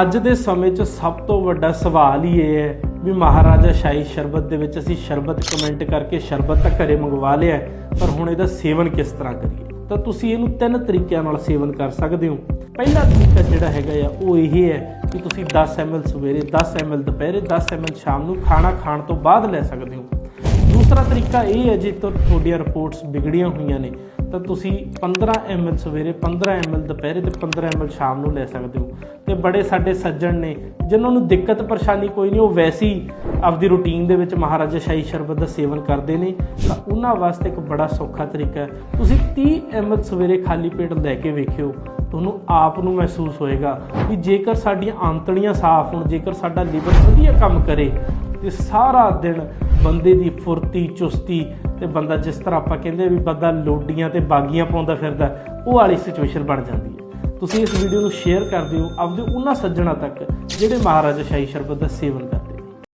ਅੱਜ ਦੇ ਸਮੇਂ 'ਚ ਸਭ ਤੋਂ ਵੱਡਾ ਸਵਾਲ ਹੀ ਇਹ ਹੈ ਵੀ ਮਹਾਰਾਜਾ ਸ਼ਾਹੀ ਸ਼ਰਬਤ ਦੇ ਵਿੱਚ ਅਸੀਂ ਸ਼ਰਬਤ ਕਮੈਂਟ ਕਰਕੇ ਸ਼ਰਬਤ ਤਾਂ ਘਰੇ ਮੰਗਵਾ ਲਿਆ ਪਰ ਹੁਣ ਇਹਦਾ ਸੇਵਨ ਕਿਸ ਤਰ੍ਹਾਂ ਕਰੀਏ? ਤਾਂ ਤੁਸੀਂ ਇਹਨੂੰ ਤਿੰਨ ਤਰੀਕਿਆਂ ਨਾਲ ਸੇਵਨ ਕਰ ਸਕਦੇ ਹੋ। ਪਹਿਲਾ ਤਰੀਕਾ ਜਿਹੜਾ ਹੈਗਾ ਆ, ਉਹ ਇਹ ਹੈ ਕਿ ਤੁਸੀਂ 10 ml ਸਵੇਰੇ 10 ml ਦੁਪਹਿਰੇ 10 ml ਸ਼ਾਮ ਨੂੰ ਖਾਣਾ ਖਾਣ ਤੋਂ ਬਾਅਦ ਲੈ ਸਕਦੇ ਹੋ। ਦੂਸਰਾ ਤਰੀਕਾ ਇਹ ਹੈ, ਜੇ ਤੁ- ਤੁਹਾਡੀਆਂ ਰਿਪੋਰਟਸ ਵਿਗੜੀਆਂ ਹੋਈਆਂ ਨੇ ਤਾਂ ਤੁਸੀਂ 15 ml ਸਵੇਰੇ 15 ml ਦੁਪਹਿਰੇ ਤੇ 15 ml ਸ਼ਾਮ ਨੂੰ ਲੈ ਸਕਦੇ ਹੋ। ਤੇ ਬੜੇ ਸਾਡੇ ਸੱਜਣ ਨੇ, ਜਿਨ੍ਹਾਂ ਨੂੰ ਦਿੱਕਤ ਪਰੇਸ਼ਾਨੀ ਕੋਈ ਨਹੀਂ, ਉਹ ਵੈਸੇ ਹੀ ਆਪਦੀ ਰੁਟੀਨ ਦੇ ਵਿੱਚ ਮਹਾਰਾਜਾ ਸ਼ਾਹੀ ਸ਼ਰਬਤ ਦਾ ਸੇਵਨ ਕਰਦੇ ਨੇ। ਤਾਂ ਉਹਨਾਂ ਵਾਸਤੇ ਇੱਕ ਬੜਾ ਸੌਖਾ ਤਰੀਕਾ ਹੈ। ਤੁਸੀਂ 30 ml ਸਵੇਰੇ ਖਾਲੀ ਪੇਟ ਲੈ ਕੇ ਵੇਖਿਓ, ਤੁਹਾਨੂੰ ਆਪ ਨੂੰ ਮਹਿਸੂਸ ਹੋਏਗਾ ਵੀ ਜੇਕਰ ਸਾਡੀਆਂ ਆਂਤੜੀਆਂ ਸਾਫ਼ ਹੋਣ, ਜੇਕਰ ਸਾਡਾ ਲੀਵਰ ਵਧੀਆ ਕੰਮ ਕਰੇ, ਤੇ ਸਾਰਾ ਦਿਨ ਬੰਦੇ ਦੀ ਫੁਰਤੀ, ਚੁਸਤੀ ਤੇ ਬੰਦਾ ਜਿਸ ਤਰ੍ਹਾਂ ਆਪਾਂ ਕਹਿੰਦੇ ਵੀ ਬੰਦਾ ਲੋਡੀਆਂ ਤੇ ਬਾਗੀਆਂ ਪਾਉਂਦਾ ਫਿਰਦਾ, ਉਹ ਵਾਲੀ ਸਿਚੁਏਸ਼ਨ ਬਣ ਜਾਂਦੀ ਹੈ। ਤੁਸੀਂ ਇਸ ਵੀਡੀਓ ਨੂੰ ਸ਼ੇਅਰ ਕਰ ਦਿਓ, ਆਪਦੇ ਉਹਨਾਂ ਸੱਜਣਾ ਤੱਕ ਜਿਹੜੇ ਮਹਾਰਾਜਾ ਸ਼ਾਹੀ ਸ਼ਰਬਤ ਦਾ ਸੇਵਨ ਕਰਦੇ